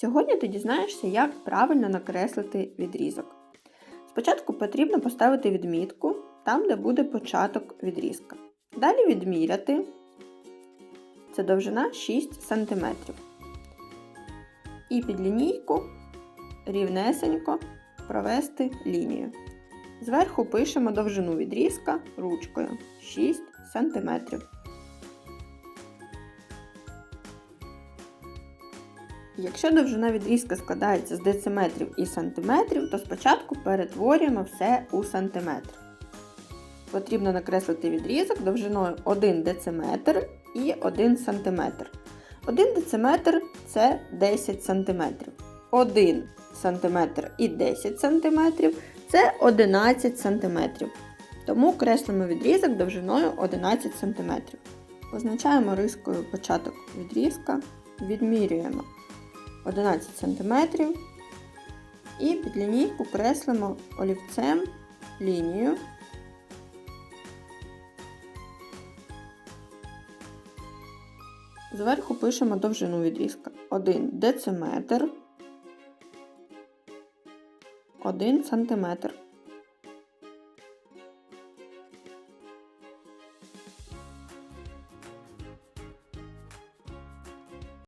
Сьогодні ти дізнаєшся, як правильно накреслити відрізок. Спочатку потрібно поставити відмітку там, де буде початок відрізка. Далі відміряти. Це довжина 6 см. І під лінійку рівнесенько провести лінію. Зверху пишемо довжину відрізка ручкою 6 см. Якщо довжина відрізка складається з дециметрів і сантиметрів, то спочатку перетворюємо все у сантиметр. Потрібно накреслити відрізок довжиною 1 дециметр і 1 см. 1 дециметр це 10 см. 1 см і 10 см це 11 см. Тому креслимо відрізок довжиною 11 см. Позначаємо рискою початок відрізка, відмірюємо 11 см і під лінійку креслимо олівцем лінію. Зверху пишемо довжину відрізка 1 дециметр, 1 сантиметр.